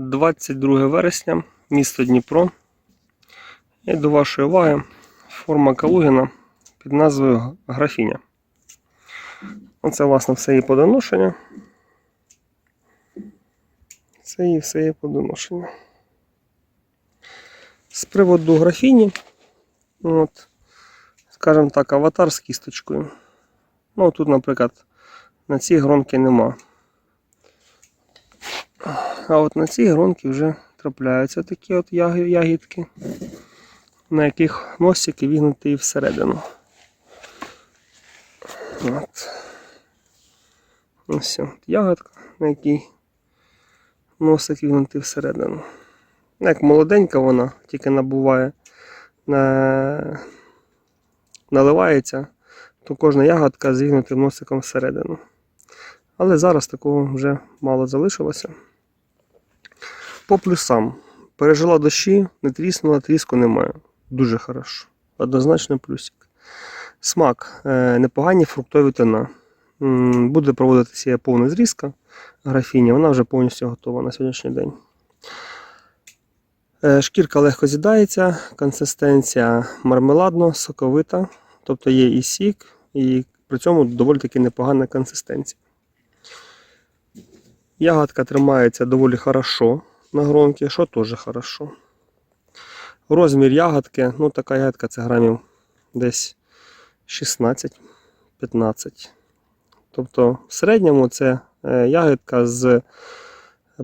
22 вересня, місто Дніпро. І до вашої уваги форма Калугіна під назвою Графіня. Оце, власне, все її подоношення. Це її все її подоношення. З приводу графіні, от, скажімо так, аватар з кісточкою. Ну, тут, наприклад, на цій гронки нема. А от на цій гронці вже трапляються такі от ягідки, на яких носики вігнуті всередину. От. Ось от ягодка, на якій носик вігнутий всередину. Ну, Як молоденька вона, тільки набуває, на... наливається, то кожна ягодка з носиком всередину. Але зараз такого вже мало залишилося. По плюсам. Пережила дощі, не тріснула, тріску немає. Дуже хорошо. Однозначно плюсик. Смак. Е, непогані фруктові тона. Буде проводитися повна зрізка графіні, вона вже повністю готова на сьогоднішній день. Е, Шкірка легко з'їдається, консистенція мармеладно, соковита, тобто є і сік, і при цьому доволі таки непогана консистенція. Ягодка тримається доволі хорошо на гронці, що теж хорошо. Розмір ягодки, ну така ягодка це грамів десь 16-15. Тобто в середньому це е, ягодка з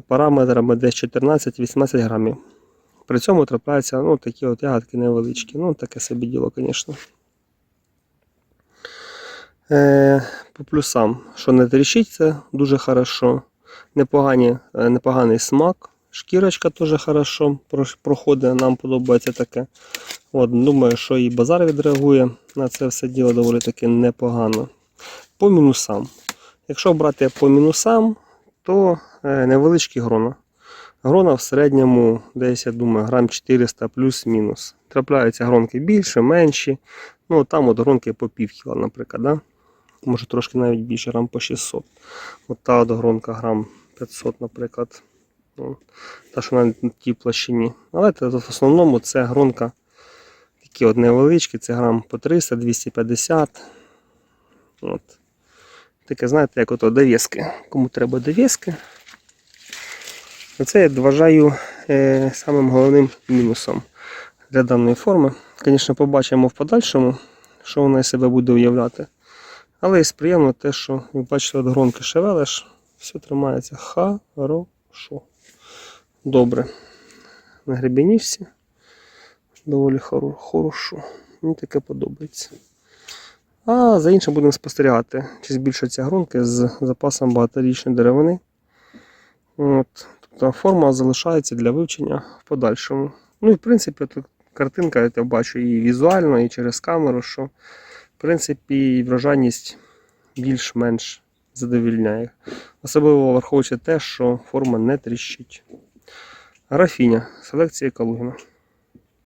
параметрами десь 14-18 грамів. При цьому трапляються ну, такі от ягодки невеличкі. Ну, таке собі діло, звісно. Е, по плюсам, що не тріщить, це дуже хорошо. Непогані, е, непоганий смак. Шкірочка теж хорошо проходить, нам подобається таке. От, думаю, що і базар відреагує на це все діло доволі таки непогано. По мінусам. Якщо брати по мінусам, то е, невеличкі грона. Грона в середньому десь, я думаю, грам 400 плюс-мінус. Трапляються гронки більше, менші. Ну, там от гронки по пів кіла, наприклад. Да? Може трошки навіть більше, грам по 600. От та от гронка грам 500, наприклад. Та, що на тій площині. Але це, в основному це гронка такі от невеличкі, це грам по 300, 250. От. Таке, знаєте, як ото довіски. Кому треба довіски. Оце я вважаю е, самим головним мінусом для даної форми. Звісно, побачимо в подальшому, що вона себе буде уявляти. Але і приємно те, що, як бачите, от гронки шевелиш, все тримається хорошо. Добре. На гребені всі. Доволі хоро- хорошо. Мені таке подобається. А за іншим будемо спостерігати, чи збільшаться гронки з запасом багаторічної деревини. От. Тобто форма залишається для вивчення в подальшому. Ну і в принципі тут картинка я бачу і візуально, і через камеру, що в принципі врожайність більш-менш задовільняє. Особливо враховуючи те, що форма не тріщить. Графіня. Селекція Калугіна.